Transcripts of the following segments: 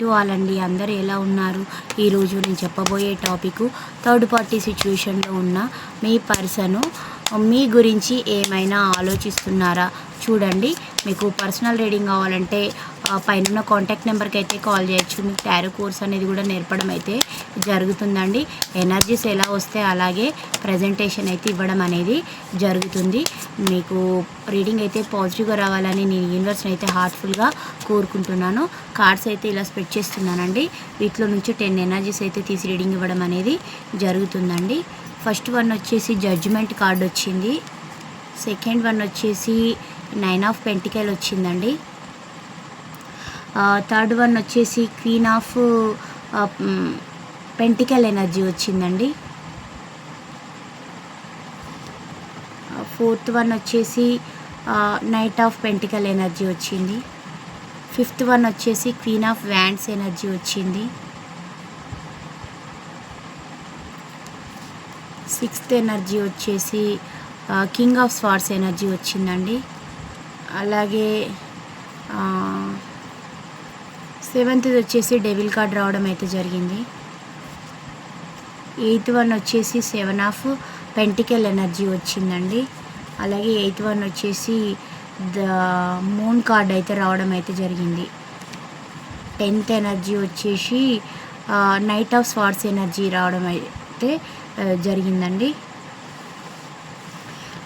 To all అండి అందరూ ఎలా ఉన్నారు? ఈరోజు నేను చెప్పబోయే టాపిక్ థర్డ్ పార్టీ సిచ్యువేషన్లో ఉన్న మీ పర్సను మీ గురించి ఏమైనా ఆలోచిస్తున్నారా? చూడండి. మీకు పర్సనల్ రీడింగ్ కావాలంటే ఆ, పైన కాంటాక్ట్ నెంబర్కి అయితే కాల్ చేయొచ్చు. మీకు టారో కోర్స్ అనేది కూడా నేర్పడం అయితే జరుగుతుందండి. ఎనర్జీస్ ఎలా వస్తే అలాగే ప్రజెంటేషన్ అయితే ఇవ్వడం అనేది జరుగుతుంది. మీకు రీడింగ్ అయితే పాజిటివ్గా రావాలని నేను యూనివర్స్ని అయితే హార్ట్ఫుల్గా కోరుకుంటున్నాను. కార్డ్స్ అయితే ఇలా స్ప్రెడ్ చేస్తున్నానండి. వీటిలో నుంచి టెన్ ఎనర్జీస్ అయితే తీసి రీడింగ్ ఇవ్వడం అనేది జరుగుతుందండి. ఫస్ట్ వన్ వచ్చేసి జడ్జిమెంట్ కార్డ్ వచ్చింది. సెకండ్ వన్ వచ్చేసి నైన్ ఆఫ్ పెంటికల్ వచ్చిందండి. థర్డ్ వన్ వచ్చేసి క్వీన్ ఆఫ్ పెంటికల్ ఎనర్జీ వచ్చిందండి. ఫోర్త్ వన్ వచ్చేసి నైట్ ఆఫ్ పెంటికల్ ఎనర్జీ వచ్చింది. ఫిఫ్త్ వన్ వచ్చేసి క్వీన్ ఆఫ్ వ్యాండ్స్ ఎనర్జీ వచ్చింది. సిక్స్త్ ఎనర్జీ వచ్చేసి కింగ్ ఆఫ్ స్వార్స్ ఎనర్జీ వచ్చిందండి. అలాగే సెవెంత్ వచ్చేసి డెవిల్ కార్డ్ రావడం అయితే జరిగింది. ఎయిత్ వన్ వచ్చేసి సెవెన్ ఆఫ్ పెంటికల్ ఎనర్జీ వచ్చిందండి. అలాగే ఎయిత్ వన్ వచ్చేసి ద మూన్ కార్డ్ అయితే రావడం అయితే జరిగింది. టెన్త్ ఎనర్జీ వచ్చేసి నైట్ ఆఫ్ స్వార్ట్స్ ఎనర్జీ రావడం అయితే జరిగిందండి.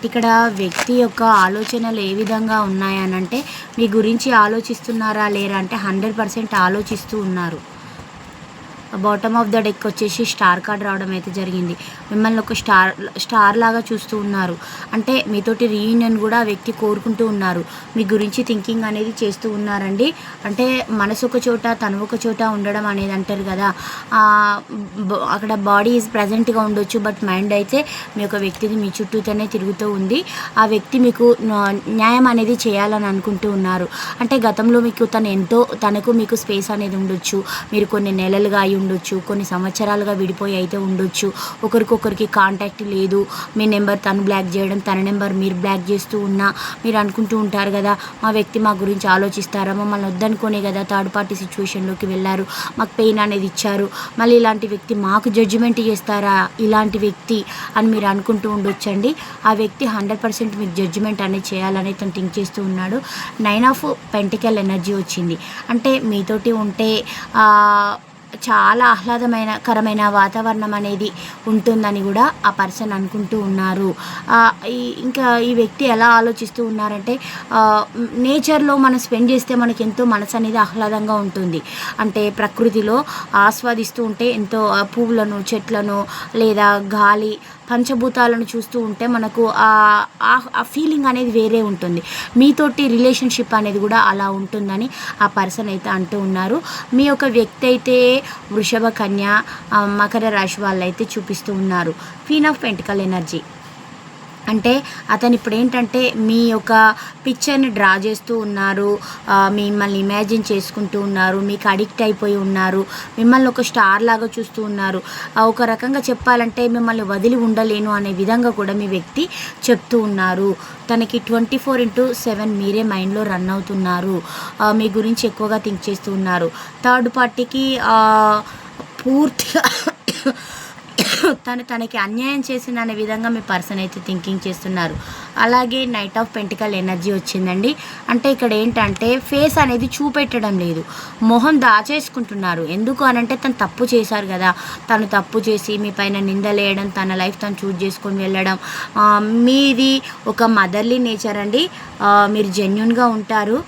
ఇక్కడ వ్యక్తి యొక్క ఆలోచనలు ఏ విధంగా ఉన్నాయనంటే మీ గురించి ఆలోచిస్తున్నారా లేరా? అంటే హండ్రెడ్ పర్సెంట్ ఆలోచిస్తూ ఉన్నారు. బాటమ్ ఆఫ్ ద డెక్ వచ్చేసి స్టార్ కార్డ్ రావడం అయితే జరిగింది. మిమ్మల్ని ఒక స్టార్ స్టార్ లాగా చూస్తూ ఉన్నారు. అంటే మీతోటి రీయూనియన్ కూడా ఆ వ్యక్తి కోరుకుంటూ ఉన్నారు. మీ గురించి థింకింగ్ అనేది చేస్తూ ఉన్నారండి. అంటే మనసు ఒక చోట తను ఒక చోట ఉండడం అనేది అంటారు కదా. అక్కడ బాడీ ఈజ్ ప్రజెంట్గా ఉండొచ్చు బట్ మైండ్ అయితే మీ యొక్క వ్యక్తిది మీ చుట్టూతోనే తిరుగుతూ ఉంది. ఆ వ్యక్తి మీకు న్యాయం అనేది చేయాలని అనుకుంటూ ఉన్నారు. అంటే గతంలో మీకు తను ఎంతో తనకు మీకు స్పేస్ అనేది ఉండొచ్చు. మీరు కొన్ని నెలలుగా అయి ఉండొచ్చు. కొన్ని సంవత్సరాలుగా విడిపోయి అయితే ఉండొచ్చు. ఒకరికొకరికి కాంటాక్ట్ లేదు. మీ నెంబర్ తను బ్లాక్ చేయడం తన నెంబర్ మీరు బ్లాక్ చేస్తూ ఉన్నా మీరు అనుకుంటూ ఉంటారు కదా మా వ్యక్తి మా గురించి ఆలోచిస్తారా? మమ్మల్ని వద్దనుకోనే కదా థర్డ్ పార్టీ సిచ్యువేషన్లోకి వెళ్ళారు. మాకు పెయిన్ అనేది ఇచ్చారు. మళ్ళీ ఇలాంటి వ్యక్తి మాకు జడ్జిమెంట్ చేస్తారా? ఇలాంటి వ్యక్తి అని మీరు అనుకుంటూ ఉండొచ్చండి. ఆ వ్యక్తి హండ్రెడ్ పర్సెంట్ మీకు జడ్జిమెంట్ అనేది చేయాలని తను థింక్ చేస్తూ ఉన్నాడు. నైన్ ఆఫ్ పెంటికల్ ఎనర్జీ వచ్చింది. అంటే మీతోటి ఉంటే చాలా ఆహ్లాదమైన కరమైన వాతావరణం అనేది ఉంటుందని కూడా ఆ పర్సన్ అనుకుంటూ ఉన్నారు. ఈ- ఇంకా ఈ వ్యక్తి ఎలా ఆలోచిస్తూ ఉన్నారంటే నేచర్లో మనం స్పెండ్ చేస్తే మనకి ఎంతో మనసు అనేది ఆహ్లాదంగా ఉంటుంది. అంటే ప్రకృతిలో ఆస్వాదిస్తూ ఉంటే ఎంతో పువ్వులను చెట్లను లేదా గాలి పంచభూతాలను చూస్తూ ఉంటే మనకు ఆ- ఫీలింగ్ అనేది వేరే ఉంటుంది. మీతోటి రిలేషన్షిప్ అనేది కూడా అలా ఉంటుందని ఆ పర్సన్ అయితే అంటూ ఉన్నారు. మీ యొక్క వ్యక్తి అయితే వృషభ కన్య మకర రాశి వాళ్ళు అయితే చూపిస్తూ ఉన్నారు. క్వీన్ ఆఫ్ పెంటికల్ ఎనర్జీ అంటే అతను ఇప్పుడు ఏంటంటే మీ యొక్క పిక్చర్ని డ్రా చేస్తూ ఉన్నారు మిమ్మల్ని ఇమాజిన్ చేసుకుంటూ ఉన్నారు మీకు అడిక్ట్ అయిపోయి ఉన్నారు మిమ్మల్ని ఒక స్టార్ లాగా చూస్తూ ఉన్నారు. ఒక రకంగా చెప్పాలంటే మిమ్మల్ని వదిలి ఉండలేను అనే విధంగా కూడా మీ వ్యక్తి చెప్తూ ఉన్నారు. తనకి ట్వంటీ ఫోర్ ఇంటూ సెవెన్ మీరే మైండ్లో రన్ అవుతున్నారు. మీ గురించి ఎక్కువగా థింక్ చేస్తూ ఉన్నారు. థర్డ్ పార్టీకి పూర్తిగా తను తనకి అన్యాయం చేసిందనే విధంగా మీ పర్సన్ అయితే థింకింగ్ చేస్తున్నారు. అలాగే నైట్ ఆఫ్ పెంటికల్ ఎనర్జీ వచ్చిందండి. అంటే ఇక్కడ ఏంటంటే ఫేస్ అనేది చూపెట్టడం లేదు. మొహం దాచేసుకుంటున్నారు. ఎందుకు అనంటే తను తప్పు చేశారు కదా. తను తప్పు చేసి మీ పైన నిందలేయడం తన లైఫ్ తను చూజ్ చేసుకొని వెళ్ళడం మీది ఒక మదర్లీ నేచర్ అండి. మీరు జెన్యున్గా ఉంటారు.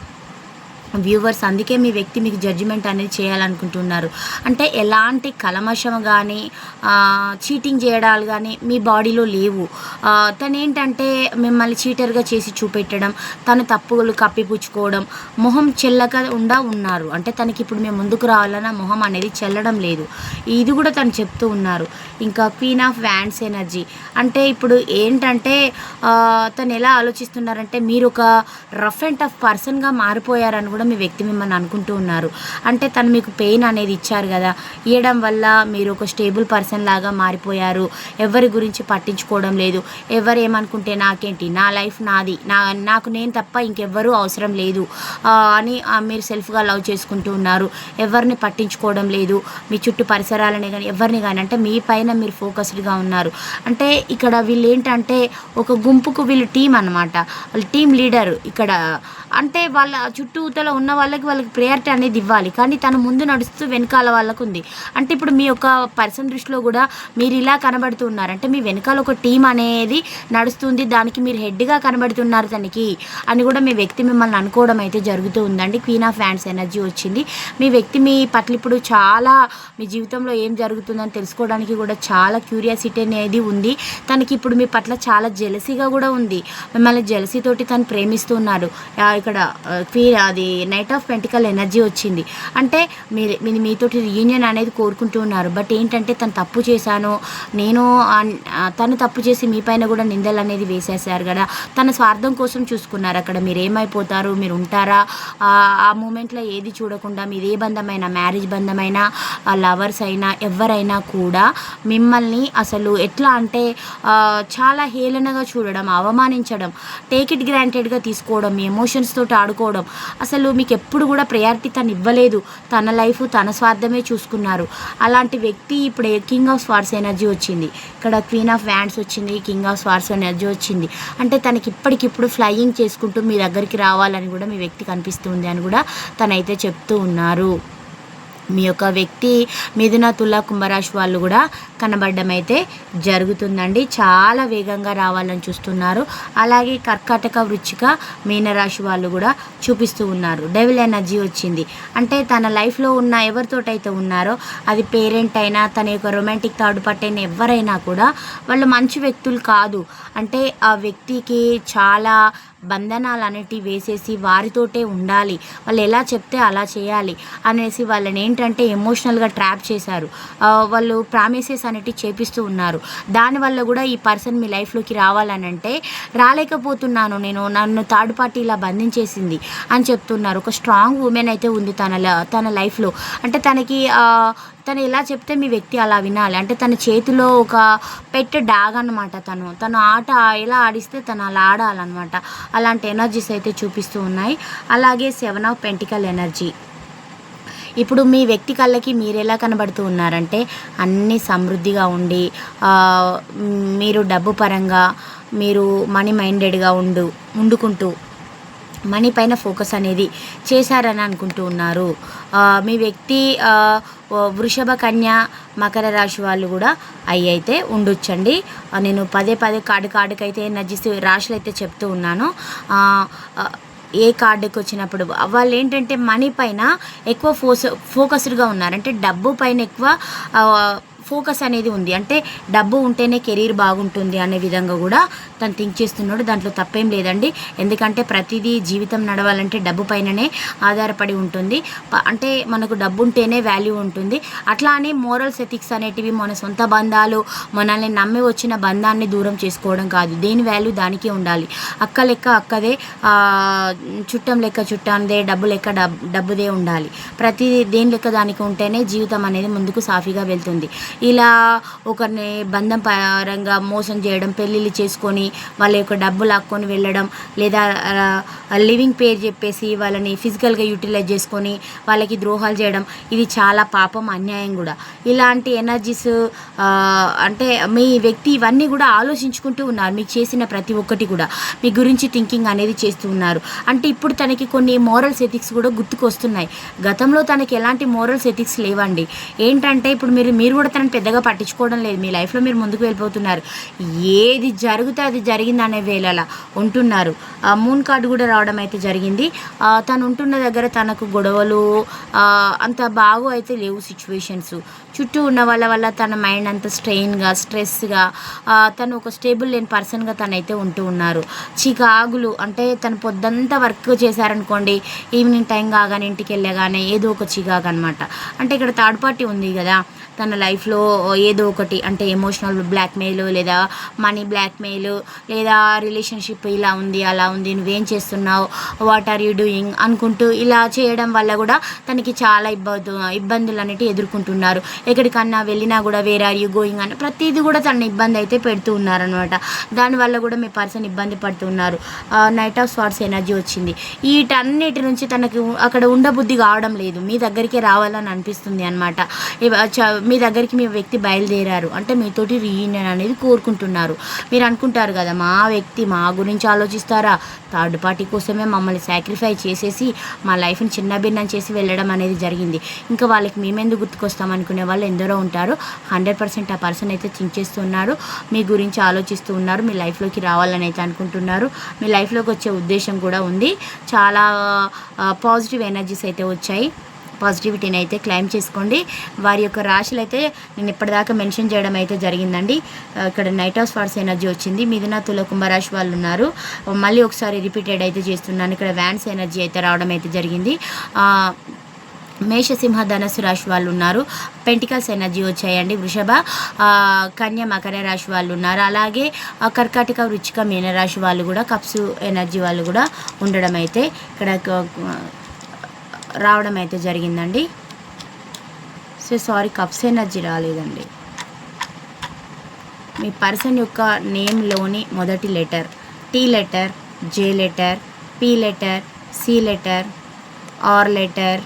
వ్యూవర్స్ అందుకే మీ వ్యక్తి మీకు జడ్జిమెంట్ అనేది చేయాలనుకుంటున్నారు. అంటే ఎలాంటి కలమషం కానీ చీటింగ్ చేయడాలు కానీ మీ బాడీలో లేవు. తను ఏంటంటే మిమ్మల్ని చీటర్గా చేసి చూపెట్టడం తను తప్పులు కప్పిపుచ్చుకోవడం మొహం చెల్లక ఉండా ఉన్నారు. అంటే తనకి ఇప్పుడు మేము ముందుకు రావాలన్న మొహం అనేది చెల్లడం లేదు. ఇది కూడా తను చెప్తూ ఉన్నారు. ఇంకా క్వీన్ ఆఫ్ వ్యాండ్స్ ఎనర్జీ అంటే ఇప్పుడు ఏంటంటే తను ఎలా ఆలోచిస్తున్నారంటే మీరు ఒక రఫ్ అండ్ టఫ్ పర్సన్గా మారిపోయారని కూడా కూడా మీ వ్యక్తి మిమ్మల్ని అనుకుంటూ ఉన్నారు. అంటే తను మీకు పెయిన్ అనేది ఇచ్చారు కదా ఇవ్వడం వల్ల మీరు ఒక స్టేబుల్ పర్సన్ లాగా మారిపోయారు ఎవరి గురించి పట్టించుకోవడం లేదు ఎవరు ఏమనుకుంటే నాకేంటి నా లైఫ్ నాది నా నాకు నేను తప్ప ఇంకెవ్వరూ అవసరం లేదు అని మీరు సెల్ఫ్గా లవ్ చేసుకుంటూ ఉన్నారు. ఎవరిని పట్టించుకోవడం లేదు మీ చుట్టూ పరిసరాలని కానీ ఎవరిని కానీ అంటే మీ పైన మీరు ఫోకస్డ్గా ఉన్నారు. అంటే ఇక్కడ వీళ్ళు ఏంటంటే ఒక గుంపుకు వీళ్ళు టీం అనమాట వాళ్ళు టీం లీడర్ ఇక్కడ. అంటే వాళ్ళ చుట్టూతల ఉన్న వాళ్ళకి వాళ్ళకి ప్రయారిటీ అనేది ఇవ్వాలి. కానీ తను ముందు నడుస్తూ వెనకాల వాళ్ళకు ఉంది. అంటే ఇప్పుడు మీ యొక్క పర్సన్ దృష్టిలో కూడా మీరు ఇలా కనబడుతున్నారు అంటే మీ వెనకాల ఒక టీం అనేది నడుస్తుంది. దానికి మీరు హెడ్గా కనబడుతున్నారు తనకి అని కూడా మీ వ్యక్తి మిమ్మల్ని అనుకోవడం అయితే జరుగుతూ ఉందండి. క్వీన్ ఆఫ్ ఫ్యాన్స్ ఎనర్జీ వచ్చింది. మీ వ్యక్తి మీ పట్ల ఇప్పుడు చాలా మీ జీవితంలో ఏం జరుగుతుందని తెలుసుకోవడానికి కూడా చాలా క్యూరియాసిటీ అనేది ఉంది. తనకి ఇప్పుడు మీ పట్ల చాలా జెలసీగా కూడా ఉంది. మిమ్మల్ని జెలసీతోటి తను ప్రేమిస్తున్నారు ఇక్కడ క్వీ అది నైట్ ఆఫ్ పెంటికల్ ఎనర్జీ వచ్చింది. అంటే మీరు మీరు మీతోటి రీయూనియన్ అనేది కోరుకుంటూ ఉన్నారు. బట్ ఏంటంటే తను తప్పు చేశాను. నేను తను తప్పు చేసి మీ పైన కూడా నిందలు అనేది వేసేసారు కదా. తన స్వార్థం కోసం చూసుకున్నారు అక్కడ. మీరు ఏమైపోతారు? మీరు ఉంటారా? ఆ, మూమెంట్లో ఏది చూడకుండా మీరు ఏ బంధమైనా మ్యారేజ్ బంధమైనా లవర్స్ అయినా ఎవరైనా కూడా మిమ్మల్ని అసలు ఎట్లా అంటే చాలా హేళనగా చూడడం అవమానించడం టేక్ ఇట్ గ్రాంటెడ్గా తీసుకోవడం మీ ఎమోషన్స్ తోటి ఆడుకోవడం. అసలు మీకు ఎప్పుడు కూడా ప్రయారిటీ తను ఇవ్వలేదు. తన లైఫ్ తన స్వార్థమే చూసుకున్నారు. అలాంటి వ్యక్తి ఇప్పుడు కింగ్ ఆఫ్ స్వార్స్ ఎనర్జీ వచ్చింది? ఇక్కడ క్వీన్ ఆఫ్ వ్యాండ్స్ వచ్చింది కింగ్ ఆఫ్ స్వార్స్ ఎనర్జీ వచ్చింది. అంటే తనకి ఇప్పటికిప్పుడు ఫ్లయింగ్ చేసుకుంటూ మీ దగ్గరికి రావాలని కూడా మీ వ్యక్తి కనిపిస్తుంది అని కూడా తనైతే చెప్తూ ఉన్నారు. మీ యొక్క వ్యక్తి మిథున తుల కుంభరాశి వాళ్ళు కూడా కనబడడం అయితే జరుగుతుందండి. చాలా వేగంగా రావాలని చూస్తున్నారు. అలాగే కర్కాటక వృచ్చిక మీనరాశి వాళ్ళు కూడా చూపిస్తూ ఉన్నారు. డెవిల్ ఎనర్జీ వచ్చింది. అంటే తన లైఫ్లో ఉన్న ఎవరితోటైతే ఉన్నారో అది పేరెంట్ అయినా తన యొక్క రొమాంటిక్ థర్డ్ పార్టీ అయినా ఎవరైనా కూడా వాళ్ళు మంచి వ్యక్తులు కాదు. అంటే ఆ వ్యక్తికి చాలా బంధనాలు అనేటివి వేసేసి వారితోటే ఉండాలి. వాళ్ళు ఎలా చెప్తే అలా చేయాలి అనేసి వాళ్ళని ఏంటంటే ఎమోషనల్గా ట్రాప్ చేశారు. వాళ్ళు ప్రామిసెస్ అనేటివి చేపిస్తూ ఉన్నారు. దానివల్ల కూడా ఈ పర్సన్ మీ లైఫ్లోకి రావాలనంటే రాలేకపోతున్నాను నేను నన్ను థర్డ్ పార్టీ ఇలా బంధించేసింది అని చెప్తున్నారు. ఒక స్ట్రాంగ్ ఉమెన్ అయితే ఉంది తన ల- తన లైఫ్లో అంటే తనకి తను ఎలా చెప్తే మీ వ్యక్తి అలా వినాలి. అంటే తన చేతిలో ఒక పెట్ డాగ్ అనమాట తను. తను ఆట ఎలా ఆడిస్తే తను అలా ఆడాలన్నమాట. అలాంటి ఎనర్జీస్ అయితే చూపిస్తూ ఉన్నాయి. అలాగే సెవెన్ ఆఫ్ పెంటికల్ ఎనర్జీ ఇప్పుడు మీ వ్యక్తి కళ్ళకి మీరు ఎలా కనబడుతూ ఉన్నారంటే అన్నీ సమృద్ధిగా ఉండి మీరు డబ్బు పరంగా మీరు మనీ మైండెడ్గా ఉండు ఉండుకుంటూ మనీ పైన ఫోకస్ అనేది చేశారని అనుకుంటూ ఉన్నారు. మీ వ్యక్తి వృషభ కన్య మకర రాశి వాళ్ళు కూడా అవి అయితే ఉండొచ్చండి. నేను పదే పదే కార్డు కార్డుకైతే నజిస్తూ రాశులు అయితే చెప్తూ ఉన్నాను. ఏ కార్డుకి వచ్చినప్పుడు వాళ్ళు ఏంటంటే మనీ పైన ఎక్కువ ఫోస్ ఫోకస్డ్గా ఉన్నారు. అంటే డబ్బు పైన ఎక్కువ ఫోకస్ అనేది ఉంది. అంటే డబ్బు ఉంటేనే కెరీర్ బాగుంటుంది అనే విధంగా కూడా తను థింక్ చేస్తున్నాడు. దాంట్లో తప్పేం లేదండి. ఎందుకంటే ప్రతిదీ జీవితం నడవాలంటే డబ్బు పైననే ఆధారపడి ఉంటుంది. అంటే మనకు డబ్బు ఉంటేనే వాల్యూ ఉంటుంది. అట్లా అని మోరల్స్ ఎథిక్స్ అనేటివి మన సొంత బంధాలు మనల్ని నమ్మి వచ్చిన బంధాన్ని దూరం చేసుకోవడం కాదు. దేని వాల్యూ దానికే ఉండాలి. అక్క లెక్క అక్కదే చుట్టం లెక్క చుట్టాందే డబ్బు లెక్క డబ్బు డబ్బుదే ఉండాలి. ప్రతి దేని లెక్క దానికి ఉంటేనే జీవితం అనేది ముందుకు సాఫీగా వెళ్తుంది. ఇలా ఒకరిని బంధం పరంగా మోసం చేయడం పెళ్ళిళ్ళు చేసుకొని వాళ్ళ యొక్క డబ్బు లాక్కొని వెళ్ళడం లేదా లివింగ్ పేరు చెప్పేసి వాళ్ళని ఫిజికల్గా యూటిలైజ్ చేసుకొని వాళ్ళకి ద్రోహాలు చేయడం ఇది చాలా పాపం అన్యాయం కూడా. ఇలాంటి ఎనర్జీస్ అంటే మీ వ్యక్తి ఇవన్నీ కూడా ఆలోచించుకుంటూ ఉన్నారు. మీకు చేసిన ప్రతి ఒక్కటి కూడా మీ గురించి థింకింగ్ అనేది చేస్తూ ఉన్నారు. అంటే ఇప్పుడు తనకి కొన్ని మోరల్స్ ఎథిక్స్ కూడా గుర్తుకొస్తున్నాయి. గతంలో తనకి ఎలాంటి మోరల్స్ ఎథిక్స్ లేవండి. ఏంటంటే ఇప్పుడు మీరు మీరు కూడా తన పెద్దగా పట్టించుకోవడం లేదు. మీ లైఫ్లో మీరు ముందుకు వెళ్ళిపోతున్నారు. ఏది జరిగితే అది జరిగింది అనే వేళలా ఉంటున్నారు. మూన్ కార్డు కూడా రావడం అయితే జరిగింది. తను ఉంటున్న దగ్గర తనకు గొడవలు అంత బాగు అయితే లేవు సిచ్యువేషన్స్ చుట్టూ ఉన్న వాళ్ళ వల్ల తన మైండ్ అంత స్ట్రెయిన్గా స్ట్రెస్గా తను ఒక స్టేబుల్ లేని పర్సన్గా తనైతే ఉంటూ ఉన్నారు. చికాగులు అంటే తను పొద్దంతా వర్క్ చేశారనుకోండి ఈవినింగ్ టైం కాగానే ఇంటికి వెళ్ళగానే ఏదో ఒక చికాకు అనమాట అంటే ఇక్కడ థర్డ్ పార్టీ ఉంది కదా తన లైఫ్లో ఏదో ఒకటి అంటే ఎమోషనల్ బ్లాక్మెయిల్ లేదా మనీ బ్లాక్మెయిల్ లేదా రిలేషన్షిప్ ఇలా ఉంది అలా ఉంది నువ్వేం చేస్తున్నావు వాట్ ఆర్ యూ డూయింగ్ అనుకుంటూ ఇలా చేయడం వల్ల కూడా తనకి చాలా ఇబ్బంది ఇబ్బందులు అనేవి ఎదుర్కొంటున్నారు. ఎక్కడికన్నా వెళ్ళినా కూడా వేరే ఆర్ యూ గోయింగ్ అని ప్రతిదీ కూడా తన ఇబ్బంది అయితే పెడుతూ ఉన్నారనమాట దానివల్ల కూడా మీ పర్సన్ ఇబ్బంది పడుతున్నారు. నైట్ ఆఫ్ స్వార్ట్స్ ఎనర్జీ వచ్చింది. వీటన్నిటి నుంచి తనకి అక్కడ ఉండబుద్ధి కావడం లేదు. మీ దగ్గరికి రావాలని అనిపిస్తుంది అనమాట మీ దగ్గరికి మీ వ్యక్తి బయలుదేరారు. అంటే మీతోటి రీయూనియన్ అనేది కోరుకుంటున్నారు. మీరు అనుకుంటారు కదా మా వ్యక్తి మా గురించి ఆలోచిస్తారా? థర్డ్ పార్టీ కోసమే మమ్మల్ని సాక్రిఫై చేసేసి మా లైఫ్ని చిన్న భిన్నం చేసి వెళ్ళడం అనేది జరిగింది. ఇంకా వాళ్ళకి మేమెందుకు గుర్తుకొస్తాం అనుకునే వాళ్ళు ఎందరో ఉంటారు. హండ్రెడ్ పర్సెంట్ ఆ పర్సన్ అయితే థింక్ చేస్తున్నారు మీ గురించి ఆలోచిస్తూ ఉన్నారు. మీ లైఫ్లోకి రావాలని అయితే అనుకుంటున్నారు. మీ లైఫ్లోకి వచ్చే ఉద్దేశం కూడా ఉంది. చాలా పాజిటివ్ ఎనర్జీస్ అయితే వచ్చాయి. పాజిటివిటీని అయితే క్లైమ్ చేసుకోండి. వారి యొక్క రాశులు అయితే నేను ఇప్పటిదాకా మెన్షన్ చేయడం అయితే జరిగిందండి. ఇక్కడ నైట్ ఆఫ్ స్వార్స్ ఎనర్జీ వచ్చింది. మిథున తుల కుంభరాశి వాళ్ళు ఉన్నారు. మళ్ళీ ఒకసారి రిపీటెడ్ అయితే చేస్తున్నాను. ఇక్కడ వ్యాన్స్ ఎనర్జీ అయితే రావడం అయితే జరిగింది. మేషసింహ ధనస్సు రాశి వాళ్ళు ఉన్నారు. పెంటికల్స్ ఎనర్జీ వచ్చాయండి వృషభ. కన్య మకర రాశి వాళ్ళు ఉన్నారు. అలాగే కర్కాటక వృచ్చిక మీన రాశి వాళ్ళు కూడా కప్సు ఎనర్జీ వాళ్ళు కూడా ఉండడం అయితే ఇక్కడ రావడం అయితే జరిగిందండి. సో సారీ కప్స్ ఎనర్జీ రాలేదండి. మీ పర్సన్ యొక్క నేమ్లోని మొదటి letter T letter J letter P letter C letter R letter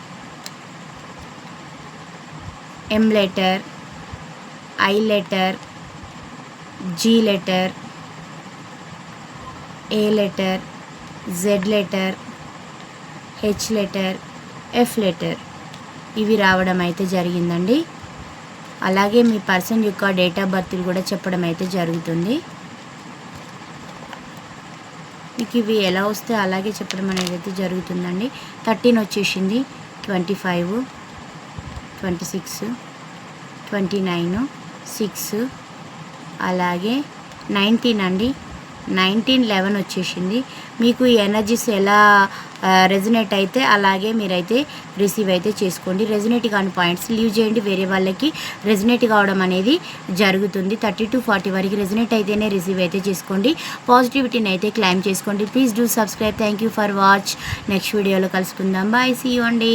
M letter I letter G letter A letter Z letter H letter F letter ఇవి రావడం అయితే జరిగిందండి. అలాగే మీ పర్సన్ యొక్క డేట్ ఆఫ్ బర్త్లు కూడా చెప్పడం అయితే జరుగుతుంది. మీకు ఇవి ఎలా వస్తే అలాగే చెప్పడం అనేది అయితే జరుగుతుందండి. థర్టీన్ వచ్చేసింది. Twenty five twenty six twenty nine six అలాగే నైన్టీన్ అండి. నైన్టీన్ లెవెన్ వచ్చేసింది. మీకు ఈ ఎనర్జీస్ ఎలా రెజినేట్ అయితే అలాగే మీరైతే రిసీవ్ అయితే చేసుకోండి. రెజినేట్ కాని పాయింట్స్ లీవ్ చేయండి. వేరే వాళ్ళకి రెజినేట్ కావడం అనేది జరుగుతుంది. థర్టీ టు ఫార్టీ వరకు రెజినేట్ అయితేనే రిసీవ్ అయితే చేసుకోండి. పాజిటివిటీని అయితే క్లైమ్ చేసుకోండి. Please do subscribe thank you for watch next వీడియోలో కలుసుకుందాం. బాయ్ సీ యూ అండి